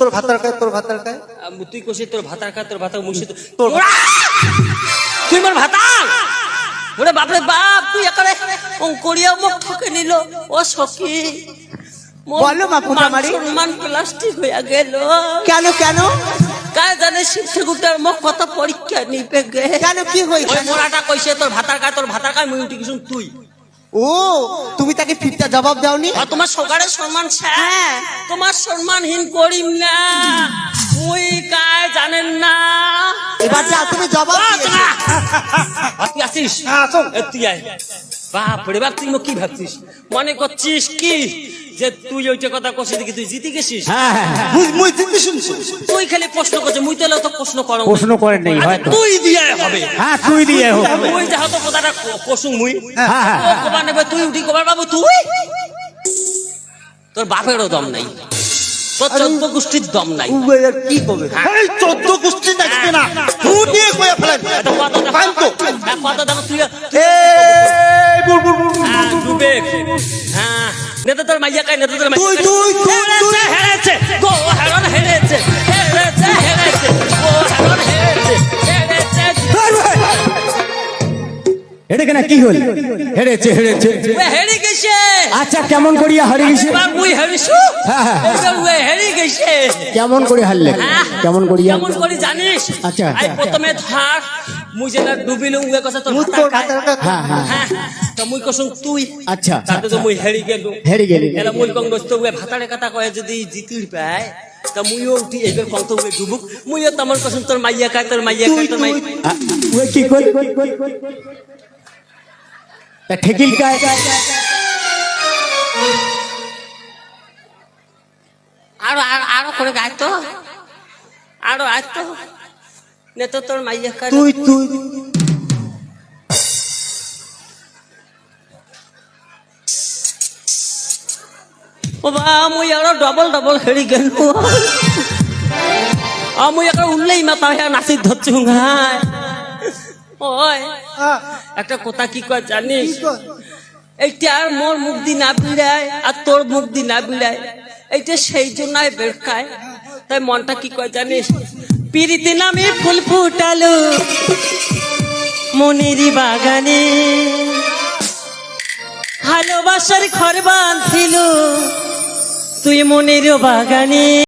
তোর ভাতার খায় তোর ভাতার খায়? তুই কষে তোর ভাতার খা তোর ভাতার তো তোর তুই মোর ভাতার ওরে বাপরে বাপ তুই একারে অঙ্করিয়া মুখ ঠকে নিল। ও সখী বলো মা, ফুটামারি। মান সম্মান প্লাস্টিক হয়ে গেল। কেন কেন? কায় জানে শিক্ষকুটার মুখ কত পরীক্ষা নিবে গে? কেন কি ওই হয়েছে মোড়াটা কইছে তোর ভাতার খায় তোর ভাতার খায় মুই তুই। ও তুমি তাকে ফিরতে জবাব দাওনি? আর তোমার সকারের সম্মান হ্যাঁ। তোমার সম্মানহীন করিম না। মুই কায় জানেন না। এবার যা তুমি জবাব তুই আসিস? হ্যাঁ। তুই আয়। বাপ রে বাপ তুই কি ভাবছিস? মনে করছিস কি? যে তুই ওইটা কথা কষে দেখি তুই জিতে গেছিস? মুই- মুই শুনছি তুই খালি প্রশ্ন করছে মুই তো তো প্রশ্ন করো। প্রশ্ন করেন নাই, হয়তো। তুই দিয়ে হবে। হ্যাঁ তুই দিয়ে মুই যাহা তো কথাটা কসুং মুই হ্যাঁ, হ্যাঁ। নেবে তুই উঠি কবার বাবু তুই? তোর বাপেরও দম নাই। তোর চোদ্দ গোষ্ঠীর দম নাই। কি করবে? এই চোদ্দ গোষ্ঠী দেখবে না। ফুটিয়ে কয়ে ফেলেন। কত দেখো? পাইন তো হ্যাঁ, কত দেখো তুই হ্যাঁ, নেতা তোর মাইয়া কাই নেতা তোর মাইয়া তুই, তুই, তুই, হেরেছে, হেরেছে গো হেরন হেরেছে হেরেছে হেরেছে গো হেরন হেরেছে। হেরেছে এটা কেন কি হল? হেরেছে হেরেছে। ওয়ে হেরে গেছে। আচ্ছা কেমন করিয়া হারে গেছে? মুই হেরিছু? হ্যাঁ, হ্যাঁ, হ্যাঁ। ওয়ে হেরে গেছে। কেমন করে হারলে? হ্যাঁ। কেমন করিয়া? কেমন করে জানিস? আচ্ছা, আই। প্রথমে ধর মুই যেটা ডুবিলু কথা তোর। হ্যাঁ। হ্যাঁ হ্যাঁ। তো মুই কসুং তুই। আচ্ছা, তাতে তো আচ্ছা। মুই গেলু হেরে গেলি এলা মুই কং দোস্ত উয়ে ভাতারে কথা কয়ে যদি জিতির পায় তা মুইও উঠি এইবার কত উয়ে ডুবুক। মুইও তেমন কসুং তোর মাইয়া খায় তোর মাইয়া খায় তোর মাইয়া ওই কি কই তা ঠেকিল কায়। আরও আরও আরও করে গায় তো। আরও তো। নে তো তোর মাইয়া খায় তুই তুই। ও বা মুই আরও ডবল ডবল হেরি গেল। আ মুই একটা উল্লেই মাথা হ্যাঁ নাচি ধরছি হুঙ্গায় ওই একটা কথা কি কয় জানিস? এইটা আর মোর মুখ দি না বিড়ায় আর তোর মুখ দি না বিড়ায় এইটা সেই জন্য বেরকায় তাই মনটা কি কয় জানিস? পিরিতে নামে ফুল ফুটালো মনেরই বাগানে। ভালোবাসার ঘর বাঁধছিল তুই মনের বাগানে